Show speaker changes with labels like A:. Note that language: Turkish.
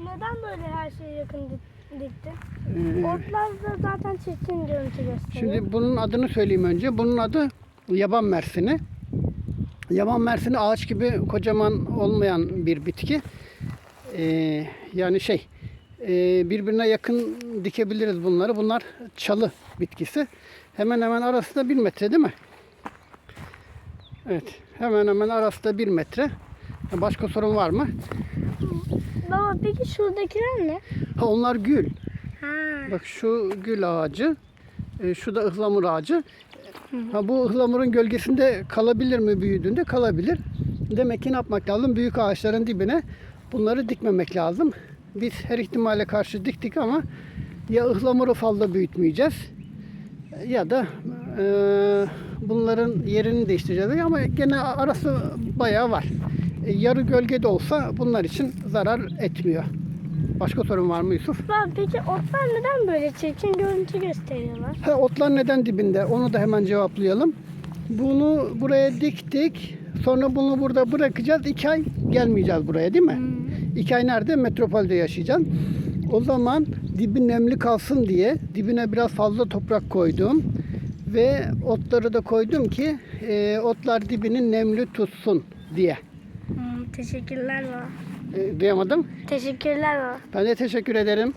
A: neden böyle her şeye yakın dik- diktin?
B: Ee,
A: Otlar da zaten çirkin görüntü gösteriyor.
B: Şimdi bunun adını söyleyeyim önce. Bunun adı yaban mersini. Yaban mersini ağaç gibi kocaman olmayan bir bitki. Ee, yani şey e, birbirine yakın dikebiliriz bunları. Bunlar çalı bitkisi. Hemen hemen arası da bir metre değil mi? Evet. Hemen hemen arası da bir metre. Başka sorun var mı?
A: Baba peki şuradakiler ne?
B: Ha, onlar gül.
A: Ha.
B: Bak şu gül ağacı, e, şu da ıhlamur ağacı. Ha, bu ıhlamurun gölgesinde kalabilir mi büyüdüğünde? Kalabilir. Demek ki ne yapmak lazım? Büyük ağaçların dibine bunları dikmemek lazım. Biz her ihtimale karşı diktik ama ya ıhlamuru fazla büyütmeyeceğiz ya da e, bunların yerini değiştireceğiz ama gene arası bayağı var. E, yarı gölgede olsa bunlar için zarar etmiyor. Başka sorun var mı Yusuf?
A: Baba peki otlar neden böyle çirkin görüntü gösteriyorlar?
B: Ha, otlar neden dibinde? Onu da hemen cevaplayalım. Bunu buraya diktik. Sonra bunu burada bırakacağız. İki ay gelmeyeceğiz buraya değil mi? İki ay nerede? Metropolde yaşayacağız. O zaman dibi nemli kalsın diye dibine biraz fazla toprak koydum. Ve otları da koydum ki e, otlar dibini nemli tutsun diye.
A: Teşekkürler baba.
B: E, duyamadım.
A: Teşekkürler baba.
B: Ben de teşekkür ederim.